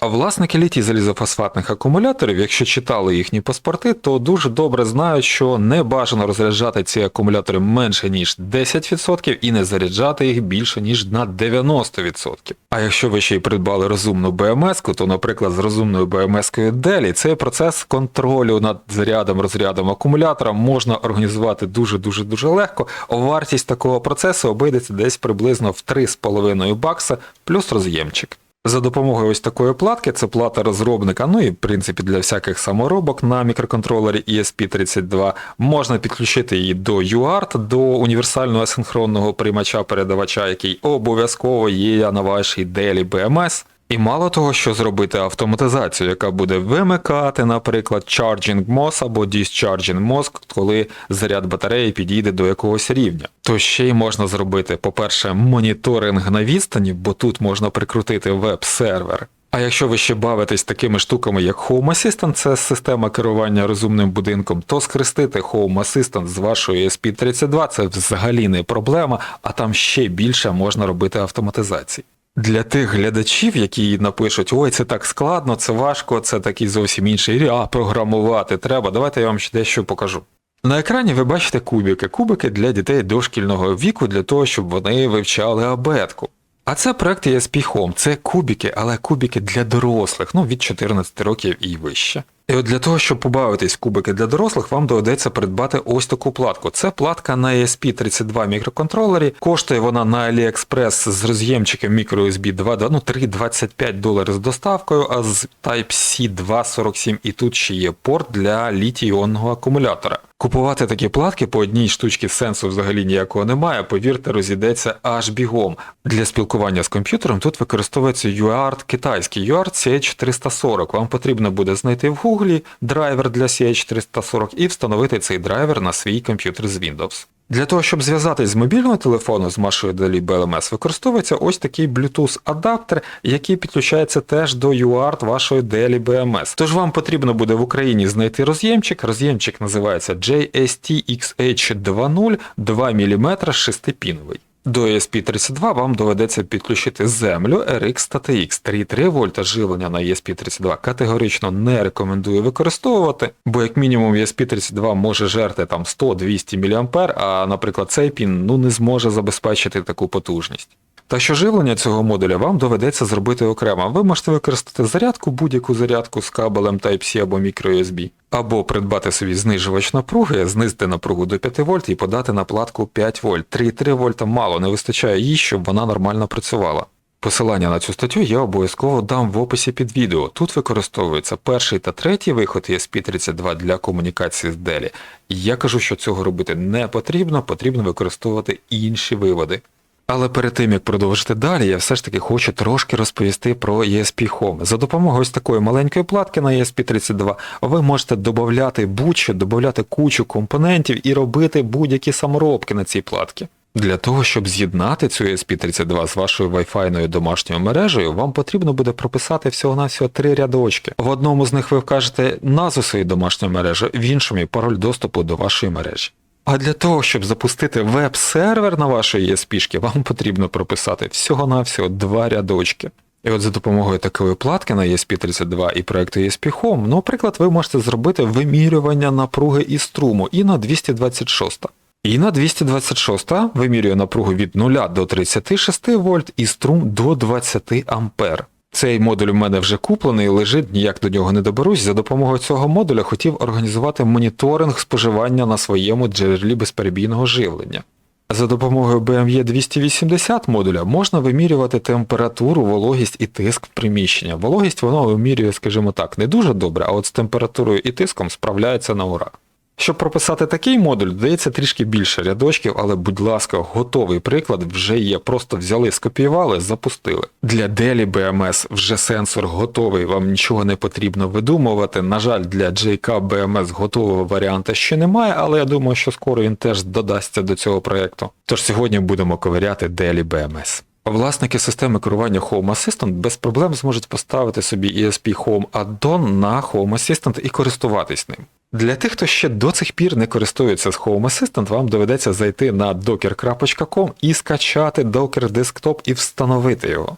А власники літій залізофосфатних акумуляторів, якщо читали їхні паспорти, то дуже добре знають, що не бажано розряджати ці акумулятори менше ніж 10% і не заряджати їх більше ніж на 90%. А якщо ви ще й придбали розумну BMS, то, наприклад, з розумною BMS Делі цей процес контролю над зарядом розрядом акумулятора можна організувати дуже дуже дуже легко. Вартість такого процесу обійдеться десь приблизно в 3,5 бакса плюс роз'ємчик. За допомогою ось такої платки, це плата розробника, ну і в принципі для всяких саморобок на мікроконтролері ESP32, можна підключити її до UART, до універсального асинхронного приймача передавача, який обов'язково є на вашій Dell BMS. І мало того, що зробити автоматизацію, яка буде вимикати, наприклад, Charging MOS або Discharging MOS, коли заряд батареї підійде до якогось рівня. То ще й можна зробити, по-перше, моніторинг на відстані, бо тут можна прикрутити веб-сервер. А якщо ви ще бавитесь такими штуками, як Home Assistant, це система керування розумним будинком, то схрестити Home Assistant з вашою ESP32 це взагалі не проблема, а там ще більше можна робити автоматизації. Для тих глядачів, які напишуть, ой, це так складно, це важко, це такий зовсім інший рік, а програмувати треба. Давайте я вам ще дещо покажу. На екрані ви бачите кубики. Кубики для дітей дошкільного віку, для того, щоб вони вивчали абетку. А це проект ESP Home. Це кубики, але кубики для дорослих, ну від 14 років і вище. І от для того, щоб побавитись кубики для дорослих, вам доведеться придбати ось таку платку. Це платка на ESP32 мікроконтролері. Коштує вона на AliExpress з роз'ємчиком microUSB 2, ну 3,25 доларів з доставкою, а з Type-C 2,47 і тут ще є порт для літій-іонного акумулятора. Купувати такі платки по одній штучці сенсу взагалі ніякого немає, повірте, розійдеться аж бігом. Для спілкування з комп'ютером тут використовується UART китайський UART CH340. Вам потрібно буде знайти в Гуглі драйвер для CH340 і встановити цей драйвер на свій комп'ютер з Windows. Для того, щоб зв'язатись з мобільного телефону з вашою Deli BLMS, використовується ось такий Bluetooth адаптер, який підключається теж до UART вашої Deli BMS. Тож вам потрібно буде в Україні знайти роз'ємчик. Роз'ємчик називається JST-XH20 2 мм 6-піновий. До ESP32 вам доведеться підключити землю RX та TX 3,3 вольта живлення на ESP32 категорично не рекомендую використовувати, бо як мінімум ESP32 може жерти там 100-200 мА, а наприклад цей пін ну не зможе забезпечити таку потужність. Та що живлення цього модуля вам доведеться зробити окремо. Ви можете використати зарядку, будь-яку зарядку з кабелем Type-C або microUSB. Або придбати собі знижувач напруги, знизити напругу до 5 вольт і подати на платку 5 вольт. 3,3 вольта мало, не вистачає їй, щоб вона нормально працювала. Посилання на цю статтю я обов'язково дам в описі під відео. Тут використовується перший та третій виход ESP32 для комунікації з Dell. Я кажу, що цього робити не потрібно, потрібно використовувати інші виводи. Але перед тим як продовжити далі, я все ж таки хочу трошки розповісти про ESP Home. За допомогою ось такої маленької платки на ESP32 ви можете додати будь-що, додати кучу компонентів і робити будь-які саморобки на цій платці. Для того, щоб з'єднати цю ESP32 з вашою Wi-Fi домашньою мережею, вам потрібно буде прописати всього-навсього три рядочки. В одному з них ви вкажете назву своєї домашньої мережі, в іншому пароль доступу до вашої мережі. А для того, щоб запустити веб-сервер на вашій ESP, вам потрібно прописати всього-навсього два рядочки. І от за допомогою такої платки на ESP32 і проекту ESP Home, ну, наприклад, ви можете зробити вимірювання напруги і струму і на 226. І на 226 вимірює напругу від 0 до 36 вольт і струм до 20 ампер. Цей модуль у мене вже куплений, лежить, ніяк до нього не доберусь. За допомогою цього модуля хотів організувати моніторинг споживання на своєму джерелі безперебійного живлення. За допомогою BME 280 модуля можна вимірювати температуру, вологість і тиск в приміщення. Вологість воно вимірює, скажімо так, не дуже добре, а от з температурою і тиском справляється на ура. Щоб прописати такий модуль, додається трішки більше рядочків, але, будь ласка, готовий приклад вже є. Просто взяли, скопіювали, запустили. Для Deli BMS вже сенсор готовий, вам нічого не потрібно видумувати. На жаль, для JK BMS готового варіанта ще немає, але я думаю, що скоро він теж додасться до цього проєкту. Тож сьогодні будемо ковиряти Deli BMS. Власники системи керування Home Assistant без проблем зможуть поставити собі ESP Home Add-on на Home Assistant і користуватись ним. Для тих, хто ще до цих пір не користується з Home Assistant, вам доведеться зайти на docker.com і скачати Docker Desktop і встановити його.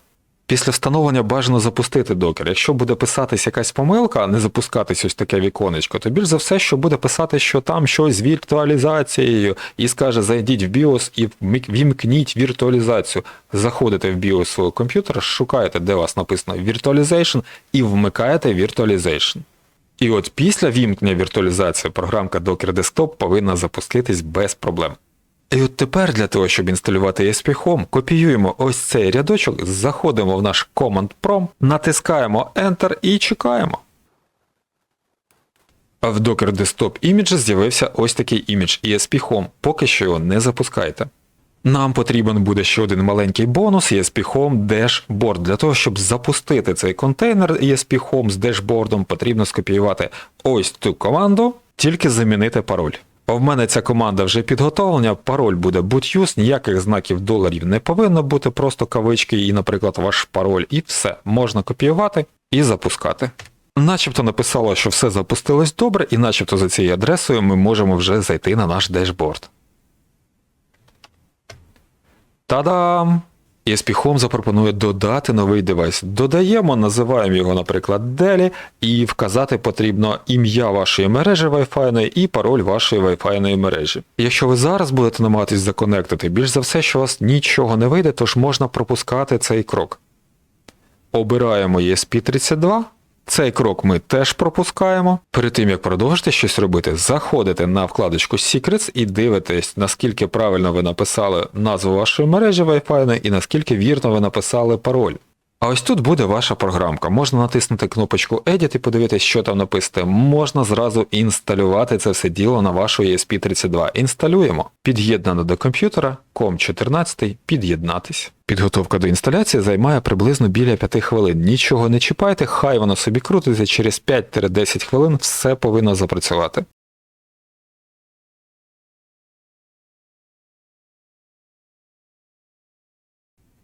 Після встановлення бажано запустити докер. Якщо буде писатись якась помилка, не запускатись ось таке віконечко, то більш за все, що буде писати, що там щось з віртуалізацією, і скаже, зайдіть в BIOS і вімкніть віртуалізацію. Заходите в BIOS свого комп'ютера, шукаєте, де у вас написано Virtualization, і вмикаєте Virtualization. І от після вімкнення віртуалізації програмка Docker Desktop повинна запуститись без проблем. І от тепер для того, щоб інсталювати ESP Home, копіюємо ось цей рядочок, заходимо в наш Command Prom, натискаємо Enter і чекаємо. В Docker Desktop Images з'явився ось такий імідж ESP Home, поки що його не запускайте. Нам потрібен буде ще один маленький бонус ESP Home Dashboard. Для того, щоб запустити цей контейнер ESP Home з дешбордом, потрібно скопіювати ось цю команду, тільки замінити пароль. А в мене ця команда вже підготовлена, пароль буде bootuse, ніяких знаків доларів не повинно бути, просто кавички і, наприклад, ваш пароль, і все. Можна копіювати і запускати. Начебто написало, що все запустилось добре, і начебто за цією адресою ми можемо вже зайти на наш дешборд. Та-дам! ESP Home запропонує додати новий девайс. Додаємо, називаємо його, наприклад, Delhi і вказати потрібно ім'я вашої мережі Wi-Fi і пароль вашої Wi-Fi мережі. Якщо ви зараз будете намагатись законектити, більш за все, що у вас нічого не вийде, тож можна пропускати цей крок. Обираємо ESP32. Цей крок ми теж пропускаємо. Перед тим як продовжити щось робити, заходите на вкладочку Secrets і дивитесь, наскільки правильно ви написали назву вашої мережі Wi-Fi і наскільки вірно ви написали пароль. А ось тут буде ваша програмка. Можна натиснути кнопочку Edit і подивитись, що там написати. Можна зразу інсталювати це все діло на вашу ESP32. Інсталюємо. Під'єднано до комп'ютера, COM14, під'єднатись. Підготовка до інсталяції займає приблизно біля 5 хвилин. Нічого не чіпайте, хай воно собі крутиться, через 5-10 хвилин все повинно запрацювати.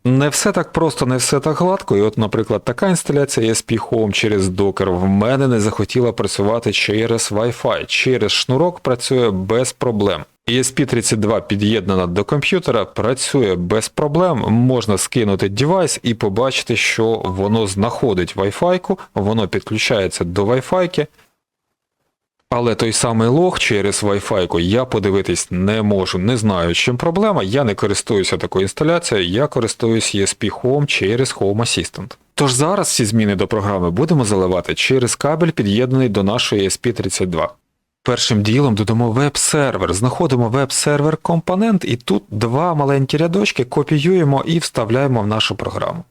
Не все так просто, не все так гладко. І от, наприклад, така інсталяція ESP Home через Docker в мене не захотіла працювати через Wi-Fi. Через шнурок працює без проблем. ESP32 під'єднана до комп'ютера, працює без проблем, можна скинути девайс і побачити, що воно знаходить Wi-Fi, воно підключається до Wi-Fi, але той самий лог через Wi-Fi я подивитись не можу, не знаю, з чим проблема. Я не користуюся такою інсталяцією, я користуюсь ESP Home через Home Assistant. Тож зараз всі зміни до програми будемо заливати через кабель, під'єднаний до нашої ESP32. Першим ділом додамо веб-сервер, знаходимо веб-сервер компонент і тут два маленькі рядочки копіюємо і вставляємо в нашу програму.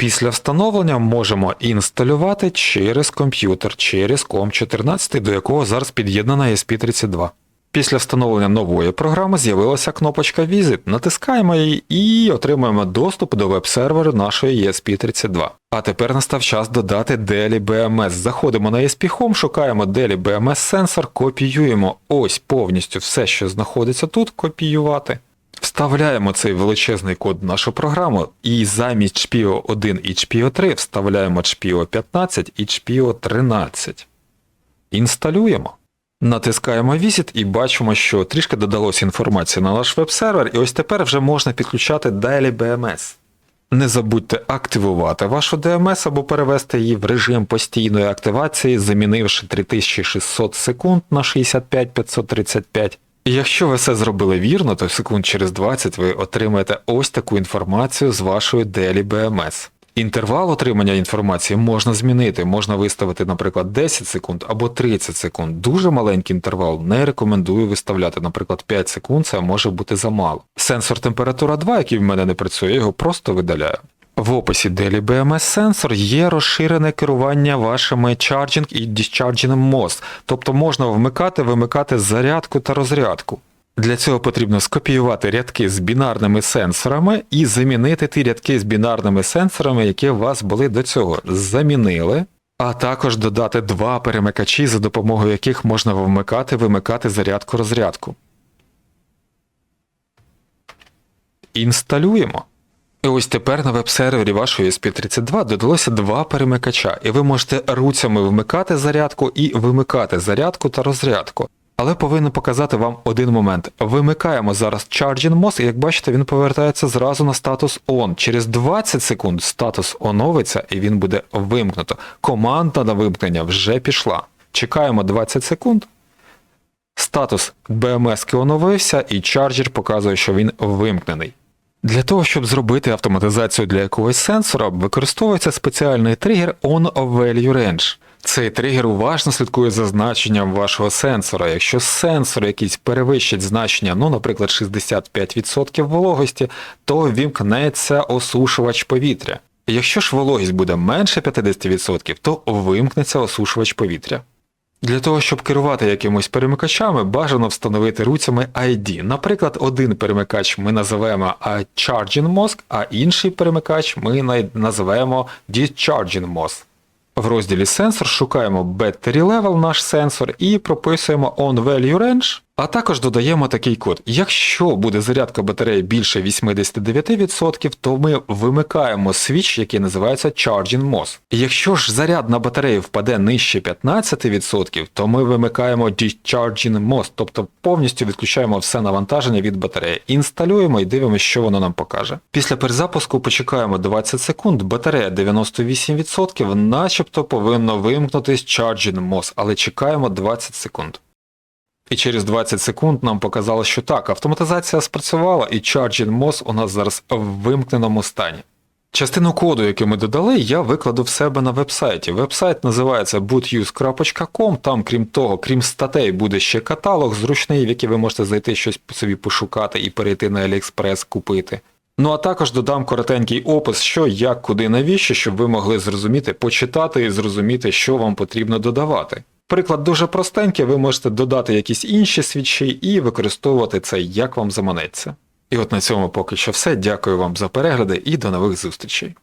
Після встановлення можемо інсталювати через комп'ютер, через COM14, до якого зараз під'єднана ESP32. Після встановлення нової програми з'явилася кнопочка Visit, натискаємо її і отримуємо доступ до веб-серверу нашої ESP32. А тепер настав час додати DELI BMS. Заходимо на ESP Home, шукаємо DELI BMS сенсор, копіюємо ось повністю все, що знаходиться тут, копіювати. Вставляємо цей величезний код в нашу програму і замість HPO 1 і HPO 3 вставляємо HPO 15 і HPO 13. Інсталюємо. Натискаємо Visit і бачимо, що трішки додалося інформації на наш веб-сервер, і ось тепер вже можна підключати Daily BMS. Не забудьте активувати вашу DMS або перевести її в режим постійної активації, замінивши 3600 секунд на 65535. І якщо ви все зробили вірно, то секунд через 20 ви отримаєте ось таку інформацію з вашої Daily BMS. Інтервал отримання інформації можна змінити, можна виставити, наприклад, 10 секунд або 30 секунд. Дуже маленький інтервал не рекомендую виставляти, наприклад, 5 секунд, це може бути замало. Сенсор температура 2, який в мене не працює, його просто видаляю. В описі Daily BMS сенсор є розширене керування вашими charging і discharging MOS, тобто можна вмикати, вимикати зарядку та розрядку. Для цього потрібно скопіювати рядки з бінарними сенсорами і замінити ті рядки з бінарними сенсорами, які у вас були до цього. Замінили, а також додати два перемикачі, за допомогою яких можна вмикати, вимикати зарядку розрядку. Інсталюємо. І ось тепер на веб-сервері вашої SP32 додалося два перемикача, і ви можете руцями вмикати зарядку і вимикати зарядку та розрядку. Але повинен показати вам один момент. Вимикаємо зараз Charging MOS, і як бачите, він повертається зразу на статус ON. Через 20 секунд статус оновиться і він буде вимкнуто. Команда на вимкнення вже пішла. Чекаємо 20 секунд. Статус BMS оновився, і чарджер показує, що він вимкнений. Для того, щоб зробити автоматизацію для якогось сенсора, використовується спеціальний тригер OnValueRange. Цей тригер уважно слідкує за значенням вашого сенсора. Якщо сенсор якийсь перевищить значення, ну, наприклад, 65% вологості, то вімкнеться осушувач повітря. Якщо ж вологість буде менше 50%, то вимкнеться осушувач повітря. Для того, щоб керувати якимось перемикачами, бажано встановити руцями ID. Наприклад, один перемикач ми називаємо Charging MOS, а інший перемикач ми називаємо Discharging MOS. В розділі сенсор шукаємо Battery Level наш сенсор і прописуємо On Value Range, а також додаємо такий код. Якщо буде зарядка батареї більше 89%, то ми вимикаємо свіч, який називається Charging MOS. Якщо ж заряд на батарею впаде нижче 15%, то ми вимикаємо Discharging MOS, тобто повністю відключаємо все навантаження від батареї. Інсталюємо і дивимося, що воно нам покаже. Після перезапуску почекаємо 20 секунд, батарея 98%, начебто повинно вимкнутись Charging MOS, але чекаємо 20 секунд. І через 20 секунд нам показало, що так, автоматизація спрацювала, і Charging MOS у нас зараз в вимкненому стані. Частину коду, який ми додали, я викладу в себе на вебсайті. Вебсайт називається bootuse.com, там, крім того, крім статей, буде ще каталог зручний, в який ви можете зайти щось собі пошукати і перейти на AliExpress купити. Ну а також додам коротенький опис, що, як, куди, навіщо, щоб ви могли зрозуміти, почитати і зрозуміти, що вам потрібно додавати. Приклад дуже простенький, ви можете додати якісь інші свічі і використовувати це як вам заманеться. І от на цьому поки що все. Дякую вам за перегляди і до нових зустрічей.